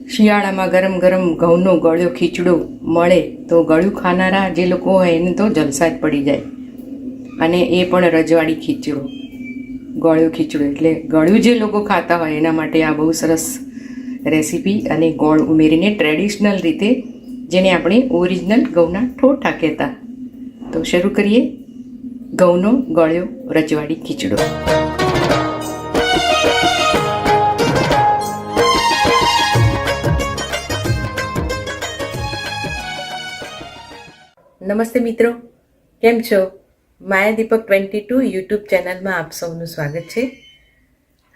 શિયાળામાં ગરમ ગરમ ઘઉંનો ગળ્યો ખીચડો મળે તો ગળ્યું ખાનારા જે લોકો હોય એને તો જલસા જ પડી જાય. અને એ પણ રજવાડી ખીચડો. ગળ્યો ખીચડો એટલે ગળ્યું જે લોકો ખાતા હોય એના માટે આ બહુ સરસ રેસીપી અને ગોળ ઉમેરીને ટ્રેડિશનલ રીતે જેને આપણે ઓરિજિનલ ઘઉંના ઠોઠા કહેતા. તો શરૂ કરીએ. ઘઉંનો ગળ્યો રજવાડી ખીચડો. નમસ્તે મિત્રો. કેમ છો? Maya Deepak twenty two YouTube ચેનલમાં આપ સૌનું સ્વાગત છે.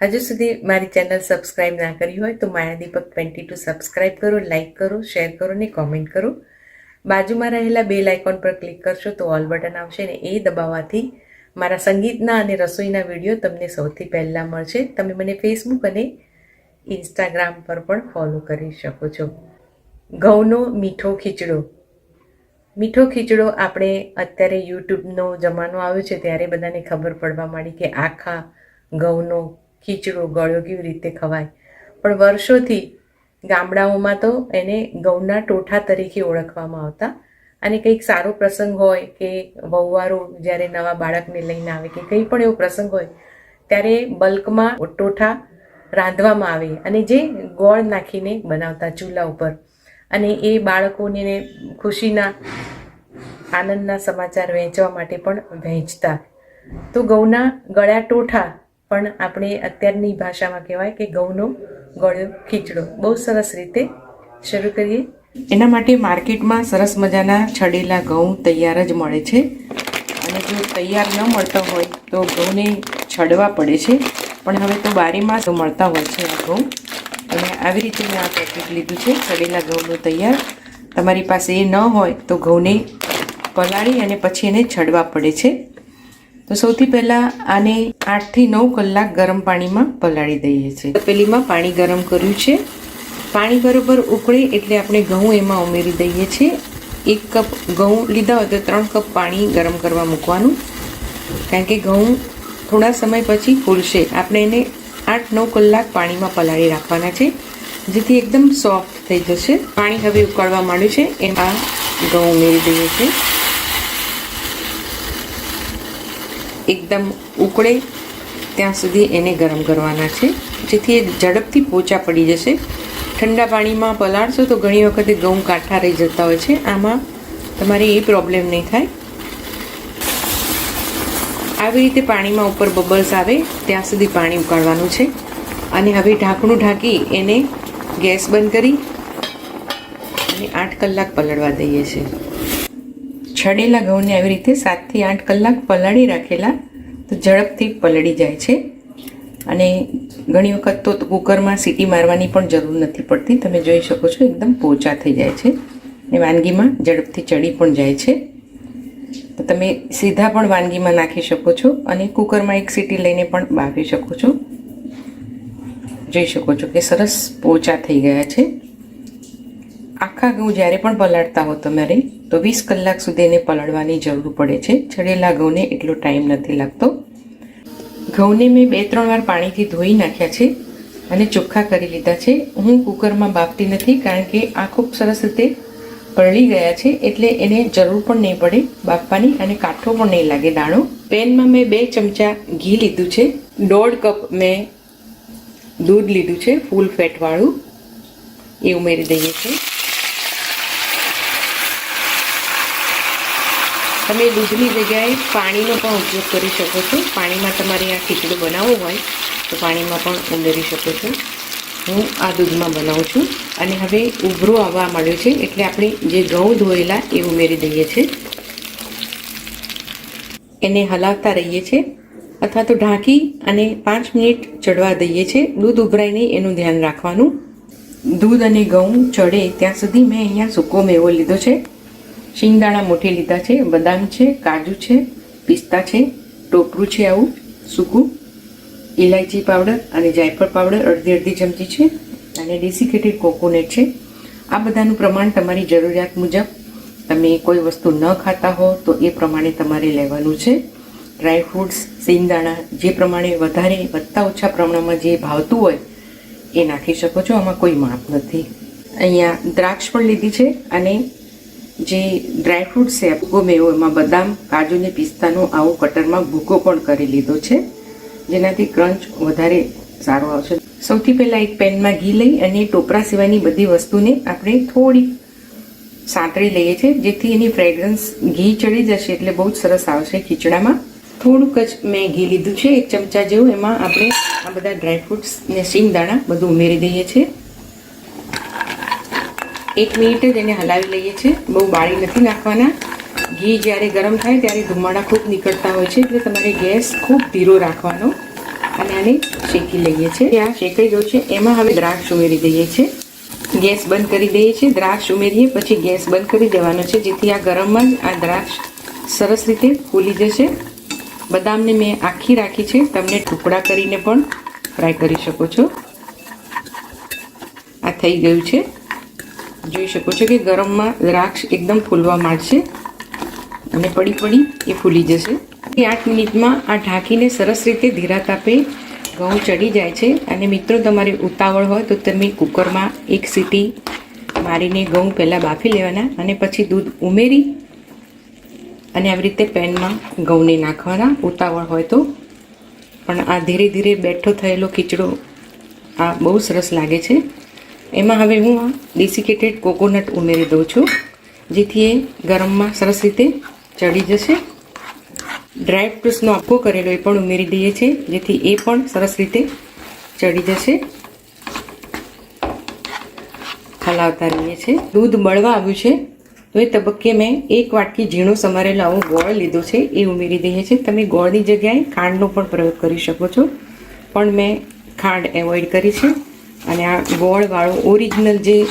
હજુ સુધી મારી ચેનલ સબસ્ક્રાઈબ ના કરી હોય તો Maya Deepak twenty two subscribe કરો, લાઇક કરો, શેર કરો ને કોમેન્ટ કરો. બાજુમાં રહેલા બેલ આઇકોન પર ક્લિક કરશો તો ઓલ બટન આવશે ને એ દબાવવાથી મારા સંગીતના અને રસોઈના વીડિયો તમને સૌથી પહેલાં મળશે. તમે મને ફેસબુક અને ઇન્સ્ટાગ્રામ પર પણ ફોલો કરી શકો છો. ઘઉંનો મીઠો ખીચડો. મીઠો ખીચડો આપણે અત્યારે યુટ્યુબનો જમાનો આવ્યો છે, ત્યારે બધાને ખબર પડવા માંડી કે આખા ઘઉંનો ખીચડો ગળ્યો કેવી રીતે ખવાય. પણ વર્ષોથી ગામડાઓમાં તો એને ઘઉંના ટોઠા તરીકે ઓળખવામાં આવતા અને કંઈક સારો પ્રસંગ હોય કે વહુવારો જ્યારે નવા બાળકને લઈને આવે કે કંઈ પણ એવો પ્રસંગ હોય, ત્યારે બલ્કમાં ટોઠા રાંધવામાં આવે અને જે ગોળ નાખીને બનાવતા ચૂલા ઉપર. અને એ બાળકોને ખુશીના, આનંદના સમાચાર વહેંચવા માટે પણ વહેંચતા. તો ઘઉંના ગળ્યા ટોઠા પણ આપણે અત્યારની ભાષામાં કહેવાય કે ઘઉંનો ગળ્યો ખીચડો. બહુ સરસ રીતે શરૂ કરીએ. એના માટે માર્કેટમાં સરસ મજાના છડેલા ઘઉં તૈયાર જ મળે છે. અને જો તૈયાર ન મળતા હોય તો ઘઉંને છડવા પડે છે. પણ હવે તો બારીમાં મળતા હોય છે આ ઘઉં અને આવી રીતે મેં આ પેકેટ લીધું છે સડેલા ઘઉંનું તૈયાર. તમારી પાસે એ ન હોય તો ઘઉંને પલાળી અને પછી એને છડવા પડે છે. તો સૌથી પહેલાં આને આઠથી નવ કલાક ગરમ પાણીમાં પલાળી દઈએ છીએ. તપેલીમાં પાણી ગરમ કર્યું છે. પાણી બરોબર ઉકળે એટલે આપણે ઘઉં એમાં ઉમેરી દઈએ છીએ. એક કપ ઘઉં લીધા હોય તો ત્રણ કપ પાણી ગરમ કરવા મૂકવાનું. કારણ કે ઘઉં થોડા સમય પછી ફૂલશે. આપણે એને આઠ નવ કલાક પાણીમાં પલાળી રાખવાના છે, જેથી એકદમ સોફ્ટ થઈ જશે. પાણી હવે ઉકળવા માંડ્યું છે, એમાં ઘઉં ઉમેરી દઈએ છીએ. એકદમ ઉકળે ત્યાં સુધી એને ગરમ કરવાના છે, જેથી એ ઝડપથી પોચા પડી જશે. ઠંડા પાણીમાં પલાળશો તો ઘણી વખતે ઘઉં કાંઠા રહી જતા હોય છે, આમાં તમારે એ પ્રોબ્લેમ નહીં થાય. આવી રીતે પાણીમાં ઉપર બબલ્સ આવે, ત્યાં સુધી પાણી ઉકાળવાનું છે. અને હવે ઢાંકણું ઢાંકી એને ગેસ બંધ કરી અને આઠ કલાક પલળવા દઈએ છીએ. છડેલા ઘઉંને આવી રીતે સાતથી આઠ કલાક પલાળી રાખેલા, તો ઝડપથી પલળી જાય છે. અને ઘણી વખત તો કુકરમાં સીટી મારવાની પણ જરૂર નથી પડતી. તમે જોઈ શકો છો, એકદમ પોચા થઈ જાય છે. અને વાનગીમાં ઝડપથી ચડી પણ જાય છે. તો તમે સીધા પણ વાનગીમાં નાખી શકો છો અને કુકરમાં એક સીટી લઈને પણ બાફી શકો છો. જોઈ શકો છો કે સરસ પોચા થઈ ગયા છે. આખા ઘઉં જ્યારે પણ પલાળતા હો તમારે, તો વીસ કલાક સુધી એને પલાળવાની જરૂર પડે છે. છડેલા ઘઉંને એટલો ટાઈમ નથી લાગતો. ઘઉંને મેં બે ત્રણ વાર પાણીથી ધોઈ નાખ્યા છે અને ચોખ્ખા કરી લીધા છે. હું કુકરમાં બાફતી નથી કારણ કે આ ખૂબ સરસ રીતે પલળી ગયા છે એટલે એને જરૂર પણ નહીં પડે, બાફવાની અને કાઠો પણ નહીં લાગે દાણો. પેનમાં મેં બે ચમચા ઘી લીધું છે, દોઢ કપ મેં દૂધ લીધું છે, ફૂલ ફેટવાળું. એ ઉમેરી દઈએ છીએ. તમે દૂધની જગ્યાએ પાણીનો પણ ઉપયોગ કરી શકો છો. પાણીમાં તમારે આ ખીચડું બનાવવો હોય તો પાણીમાં પણ ઉમેરી શકો છો. હું આ દૂધમાં બનાવું છું. અને હવે ઉભરો આવવા માંડ્યો છે એટલે આપણે જે ઘઉં ધોયેલા એ ઉમેરી દઈએ છીએ એને હલાવતા રહીએ છીએ અથવા તો ઢાંકી અને પાંચ મિનિટ ચડવા દઈએ છીએ દૂધ ઉભરાય નહીં એનું ધ્યાન રાખવાનું. દૂધ અને ઘઉં ચડે ત્યાં સુધી મેં અહીંયા સૂકો મેવો લીધો છે. શિંગદાણા મોટી લીધા છે. બદામ છે, કાજુ છે, પિસ્તા છે, ટોપરું છે આવું સૂકું. ઇલાયચી પાવડર અને જાયફળ પાવડર અડધી અડધી ચમચી છે અને ડેસિકેટેડ કોકોનટ છે. આ બધાનું પ્રમાણ તમારી જરૂરિયાત મુજબ. તમે કોઈ વસ્તુ ન ખાતા હો તો એ પ્રમાણે તમારે લેવાનું છે. ડ્રાય ફ્રૂટ્સ, સિંગદાણા જે પ્રમાણે વધારે વધતા ઓછા પ્રમાણમાં જે ભાવતું હોય એ નાખી શકો છો, આમાં કોઈ માપ નથી. અહીંયા દ્રાક્ષ પણ લીધી છે અને જે ડ્રાયફ્રૂટ્સ છે, ભૂકો મેવો, એમાં બદામ, કાજુ ને પિસ્તાનો આવો કટરમાં ભૂકો પણ કરી લીધો છે. જેનાથી ક્રંચ વધારે સારો આવશે. સૌથી પહેલાં એક પેનમાં ઘી લઈ અને ટોપરા સિવાયની બધી વસ્તુને આપણે થોડી સાંતળી લઈએ છીએ, જેથી એની ફ્રેગ્રન્સ ઘી ચડી જશે એટલે બહુ જ સરસ આવશે ખીચડામાં. થોડુંક જ મેં ઘી લીધું છે, એક ચમચા જેવું. એમાં આપણે આ બધા ડ્રાયફ્રૂટ્સ ને શીંગદાણા બધું ઉમેરી દઈએ છીએ. એક મિનિટ જ એને હલાવી લઈએ છીએ. બહુ બાળી નથી નાખવાના. ઘી જ્યારે ગરમ થાય ત્યારે ધુમાડા ખૂબ નીકળતા હોય છે એટલે તમારે ગેસ ખૂબ ધીરો રાખવાનો અને આને શેકી લઈએ છીએ. આ શેકાઈ ગયું છે. એમાં હવે દ્રાક્ષ ઉમેરી દઈએ છીએ. ગેસ બંધ કરી દઈએ છીએ. દ્રાક્ષ ઉમેરીએ પછી ગેસ બંધ કરી દેવાનો છે, જેથી આ ગરમમાં જ આ દ્રાક્ષ સરસ રીતે ફૂલી જશે. બદામને મેં આખી રાખી છે. તમને ટુકડા કરીને પણ ફ્રાય કરી શકો છો. આ થઈ ગયું છે. જોઈ શકો છો કે ગરમમાં દ્રાક્ષ એકદમ ફૂલવા માંડશે. અને પડી પડી એ ફૂલી જશે. આઠ મિનિટમાં આ ઢાંકીને સરસ રીતે ધીરા તાપે ઘઉં ચડી જાય છે. અને મિત્રો, તમારે ઉતાવળ હોય તો તમે કુકરમાં એક સીટી મારીને ઘઉં પહેલાં બાફી લેવાના અને પછી દૂધ ઉમેરી અને આવી રીતે પેનમાં ઘઉંને નાખવાના. ઉતાવળ હોય તો. પણ આ ધીરે ધીરે બેઠો થયેલો ખીચડો આ બહુ સરસ લાગે છે. એમાં હવે હું આ ડેસિકેટેડ કોકોનટ ઉમેરી દઉં છું, જેથી એ ગરમમાં સરસ રીતે ચડી જશે. ડ્રાય ફ્રૂટ્સનો આખો કરેલો એ પણ ઉમેરી દઈએ છીએ, જેથી એ પણ સરસ રીતે ચડી જશે. હલાવતા રહીએ છીએ. દૂધ બળવા આવ્યું છે, તો એ તબક્કે મેં એક વાટકી ઝીણો સમારેલો આવો ગોળ લીધો છે, એ ઉમેરી દઈએ છીએ. તમે ગોળની જગ્યાએ ખાંડનો પણ પ્રયોગ કરી શકો છો. પણ મેં ખાંડ એવોઇડ કરી છે અને આ ગોળવાળો ઓરિજિનલ જે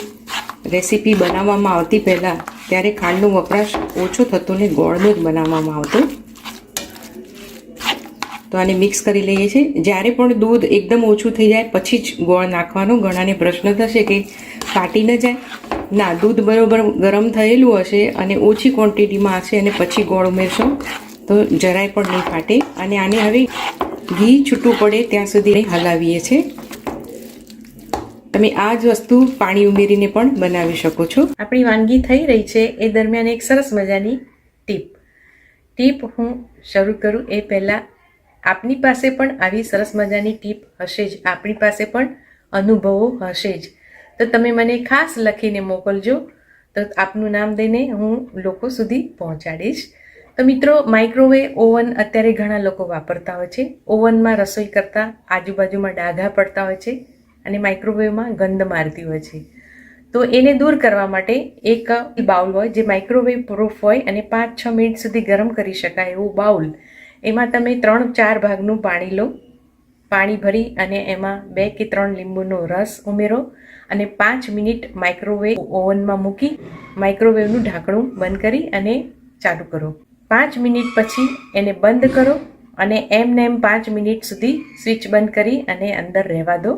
રેસીપી બનાવવામાં આવતી પહેલાં ત્યારે ખાંડનો વપરાશ ઓછો થતો ને ગોળનો જ બનાવવામાં આવતો. તો આને મિક્સ કરી લઈએ છીએ. જ્યારે પણ દૂધ એકદમ ઓછું થઈ જાય, પછી જ ગોળ નાખવાનો ઘણાને પ્રશ્ન થશે કે ફાટી ન જાય. ના, દૂધ બરોબર ગરમ થયેલું હશે અને ઓછી ક્વોન્ટિટીમાં હશે અને પછી ગોળ ઉમેરશો તો જરાય પણ નહીં ફાટે. અને આને હવે ઘી છૂટું પડે ત્યાં સુધી હલાવીએ છીએ. તમે આ જ વસ્તુ પાણી ઉમેરીને પણ બનાવી શકો છો. આપણી વાનગી થઈ રહી છે. એ દરમિયાન એક સરસ મજાની ટીપ. ટીપ હું શરૂ કરું. એ પહેલાં આપની પાસે પણ આવી સરસ મજાની ટીપ હશે જ. આપણી પાસે પણ અનુભવો હશે જ. તો તમે મને ખાસ લખીને મોકલજો. તો આપનું નામ દઈને હું લોકો સુધી પહોંચાડીશ. તો મિત્રો માઇક્રોવેવ ઓવન અત્યારે ઘણા લોકો વાપરતા હોય છે. ઓવનમાં રસોઈ કરતાં આજુબાજુમાં ડાઘા પડતા હોય છે. અને માઇક્રોવેવમાં ગંધ મારતી હોય છે. તો એને દૂર કરવા માટે એક બાઉલ હોય, જે માઇક્રોવેવ પ્રૂફ હોય અને પાંચ છ મિનિટ સુધી ગરમ કરી શકાય એવું બાઉલ. એમાં તમે ત્રણ ચાર ભાગનું પાણી લો. પાણી ભરી અને એમાં બે કે ત્રણ લીંબુનો રસ ઉમેરો અને પાંચ મિનિટ માઇક્રોવેવ ઓવનમાં મૂકી માઇક્રોવેવનું ઢાંકણું બંધ કરી અને ચાલુ કરો. પાંચ મિનિટ પછી એને બંધ કરો અને એમને એમ પાંચ મિનિટ સુધી સ્વિચ બંધ કરી અને અંદર રહેવા દો.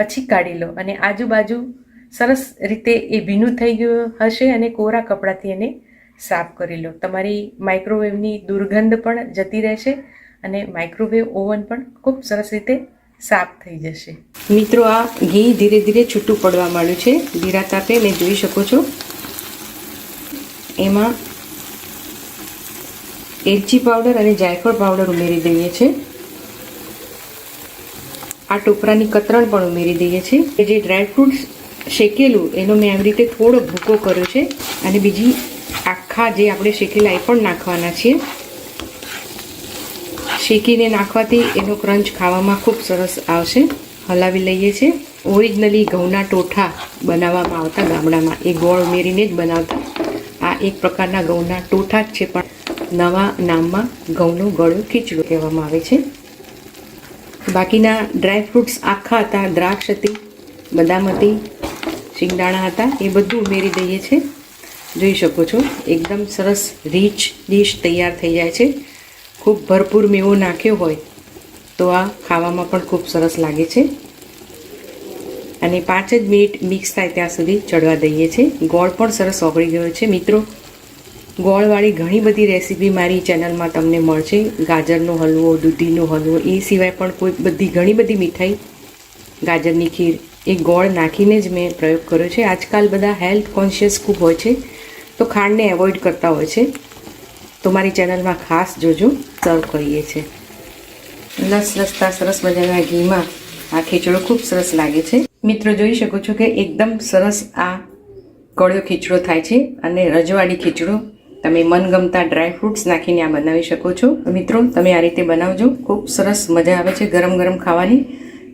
પછી કાઢી લો. અને આજુબાજુ સરસ રીતે એ ભીનું થઈ ગયું હશે અને કોરા કપડાથી એને સાફ કરી લો. તમારી માઇક્રોવેવની દુર્ગંધ પણ જતી રહેશે અને માઇક્રોવેવ ઓવન પણ ખૂબ સરસ રીતે સાફ થઈ જશે. મિત્રો, આ ઘી ધીરે ધીરે છૂટું પડવા માંડ્યું છે. ધીરા તાપે મેં જોઈ શકો છો. એમાં એલચી પાવડર અને જાયફળ પાવડર ઉમેરી દઈએ છીએ. આ ટોપરાની કતરણ પણ ઉમેરી દઈએ છીએ. જે ડ્રાયફ્રૂટ્સ શેકેલું, એનો મેં આવી રીતે થોડો ભૂકો કર્યો છે અને બીજી આખા જે આપણે શેકેલા એ પણ નાખવાના છીએ. શેકીને નાખવાથી એનો ક્રંચ ખાવામાં ખૂબ સરસ આવશે. હલાવી લઈએ છીએ. ઓરિજિનલી ઘઉંના ટોઠા બનાવવામાં આવતા ગામડામાં. એ ગોળ ઉમેરીને જ બનાવતા. આ એક પ્રકારના ઘઉંના ટોઠા જ છે પણ નવા નામમાં ઘઉંનો ગળ્યો ખીચડો કહેવામાં આવે છે. બાકીના ડ્રાય ફ્રૂટ્સ આખા હતા, દ્રાક્ષ હતી, બદામ હતી, શિંગદાણા હતા, એ બધું ઉમેરી દઈએ છીએ જોઈ શકો છો, એકદમ સરસ રીચ ડીશ તૈયાર થઈ જાય છે. ખૂબ ભરપૂર મેવો નાખ્યો હોય તો આ ખાવામાં પણ ખૂબ સરસ લાગે છે. અને પાંચ જ મિનિટ મિક્સ થાય ત્યાં સુધી ચડવા દઈએ છીએ ગોળ પણ સરસ ઓગળી ગયો છે મિત્રો. ગોળવાળી ઘણી બધી રેસીપી મારી ચેનલમાં તમને મળશે. ગાજરનો હલવો, દૂધીનો હલવો, એ સિવાય પણ કોઈ બધી ઘણી બધી મીઠાઈ. ગાજરની ખીર, એ ગોળ નાખીને જ મેં પ્રયોગ કર્યો છે. આજકાલ બધા હેલ્થ કોન્શિયસ ખૂબ હોય છે, તો ખાંડને એવોઇડ કરતા હોય છે. તો મારી ચેનલમાં ખાસ જોજો, સર્વ કરીએ છીએ. લસ લસતા સરસ મજાના ઘીમાં આ ખીચડો ખૂબ સરસ લાગે છે. મિત્રો, જોઈ શકો છો કે એકદમ સરસ આ કળ્યો ખીચડો થાય છે અને રજવાડી ખીચડો તમે મનગમતા ડ્રાય ફ્રૂટ્સ નાખીને આ બનાવી શકો છો. મિત્રો, તમે આ રીતે બનાવજો. ખૂબ સરસ મજા આવે છે ગરમ ગરમ ખાવાની.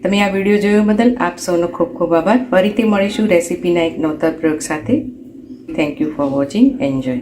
તમે આ વીડિયો જોયો બદલ આપ સૌનો ખૂબ ખૂબ આભાર. ફરીથી મળીશું રેસીપીના એક નવતર પ્રયોગ સાથે. Thank you for watching enjoy